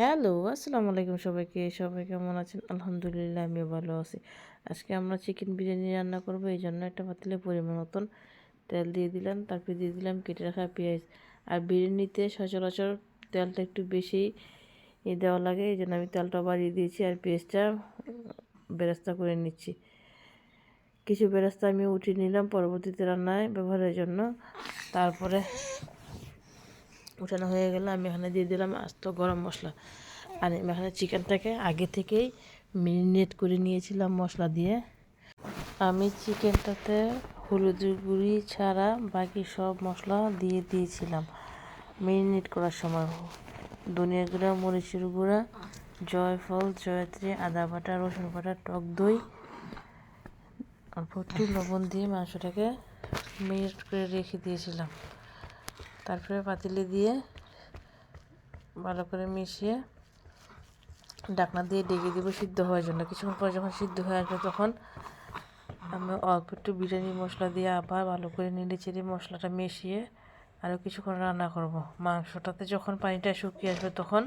Hello, আসসালামু আলাইকুম সবাইকে। সবাই কেমন আছেন? আলহামদুলিল্লাহ আমি ভালো আছি। আজকে আমরা চিকেন বিরিয়ানি রান্না করব, এই জন্য একটা পাতিলে পরিমাণ মতন তেল দিয়ে দিলাম। তারপরে দিয়ে দিলাম কেটে রাখা পেঁয়াজ। আর বিরিয়ানিতে সচরাচর তেলটা একটু বেশি দেওয়া লাগে, এই জন্য আমি তেলটা বাড়িয়ে দিয়েছি আর পেঁয়াজটা বেরেস্তা করে নিচ্ছি। কিছু বেরেস্তা আমি উঠিয়ে নিলাম পরবর্তীতে রান্নায় ব্যবহারের জন্য। তারপরে উঠানো হয়ে গেলে। আমি এখানে দিয়ে দিলাম আস্ত গরম মশলা। আর আমি এখানে চিকেনটাকে আগে থেকেই মেরিনেট করে নিয়েছিলাম মশলা দিয়ে। আমি চিকেনটাতে হলুদের গুঁড়ি ছাড়া বাকি সব মশলা দিয়ে দিয়েছিলাম। মেরিনেট করার সময় ধনিয়া গুঁড়া, মরিচের গুঁড়া, জয়ফল, জয়ত্রী, আদা বাটা, রসুন বাটা, টক দই অল্প একটু লবণ দিয়ে মাংসটাকে মেরিনেট করে রেখে দিয়েছিলাম। তারপরে পাতিলে দিয়ে ভালো করে মিশিয়ে ডাকনা দিয়ে ডেকে দেবো সিদ্ধ হওয়ার জন্য। কিছুক্ষণ পরে যখন সিদ্ধ হয়ে আসবে তখন আমি অল্প একটু বিরিয়ানি মশলা দিয়ে আবার ভালো করে নেড়ে চেড়ে মশলাটা মিশিয়ে আরও কিছুক্ষণ রান্না করব। মাংসটাতে যখন পানিটা শুকিয়ে আসবে তখন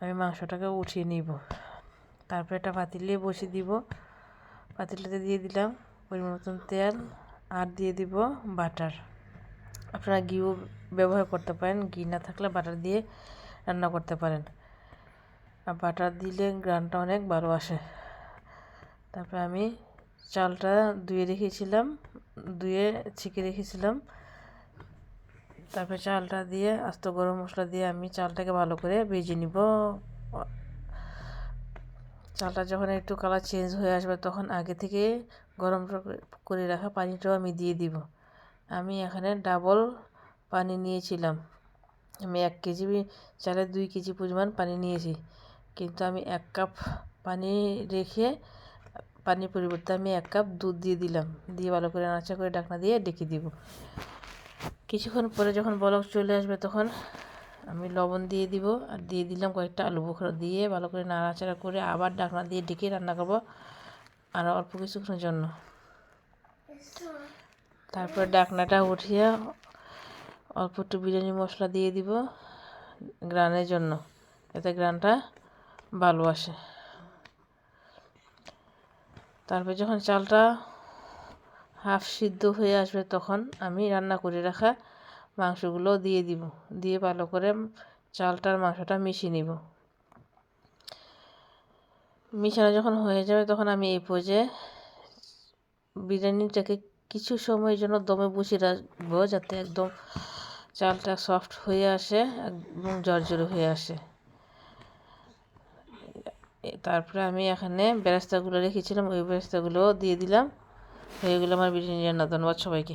আমি মাংসটাকে উঠিয়ে নিব। তারপরে একটা পাতিলে বসিয়ে দিব। পাতিলটাতে দিয়ে দিলাম পরিমাণ মতন তেল আর দিয়ে দিব বাটার। আপনারা ঘিও ব্যবহার করতে পারেন, ঘি না থাকলে বাটার দিয়ে রান্না করতে পারেন। আর বাটার দিলে গ্রানটা অনেক ভালো আসে। তারপরে আমি চালটা ধুয়ে রেখেছিলাম, ধুয়ে ছেঁকে রেখেছিলাম। তারপরে চালটা দিয়ে আস্ত গরম মশলা দিয়ে আমি চালটাকে ভালো করে ভেজে নিব। চালটা যখন একটু কালার চেঞ্জ হয়ে আসবে তখন আগে থেকে গরম করে রাখা পানিটাও আমি দিয়ে দিব। আমি এখানে ডাবল পানি নিয়েছিলাম। আমি এক কেজি চালের দুই কেজি পরিমাণ পানি নিয়েছি। কিন্তু আমি এক কাপ পানি রেখে, পানির পরিবর্তে আমি এক কাপ দুধ দিয়ে দিলাম। দিয়ে ভালো করে নাচা করে ডাকনা দিয়ে ডেকে দিব। কিছুক্ষণ পরে যখন বলক চলে আসবে তখন আমি লবণ দিয়ে দিব আর দিয়ে দিলাম কয়েকটা আলু বোখরা দিয়ে ভালো করে নাড়াচাড়া করে আবার ডাকনা দিয়ে ডেকে রান্না করব আর অল্প কিছুক্ষণের জন্য। তারপর ডাকনাটা উঠিয়ে অল্প একটু বিরিয়ানি মশলা দিয়ে দিব গ্রানের জন্য এতে গ্রানটা ভালো আসে। তারপর যখন চালটা হাফ সিদ্ধ হয়ে আসবে, তখন আমি রান্না করে রাখা মাংসগুলো দিয়ে দিব। দিয়ে ভালো করে চালটার মাংসটা মিশিয়ে নিব। মিশানো যখন হয়ে যাবে, তখন আমি এই পর্যায়ে বিরিয়ানিটাকে কিছু সময়ের জন্য দমে বসিয়ে রাখব যাতে একদম চালটা সফট হয়ে আসে এবং জর্জরে হয়ে আসে। তারপরে আমি এখানে বেরেস্তাগুলো রেখেছিলাম, ওই বেরেস্তাগুলো দিয়ে দিলাম। হয়ে গেলো আমার বিরিয়ানি রান্না ধন্যবাদ সবাইকে।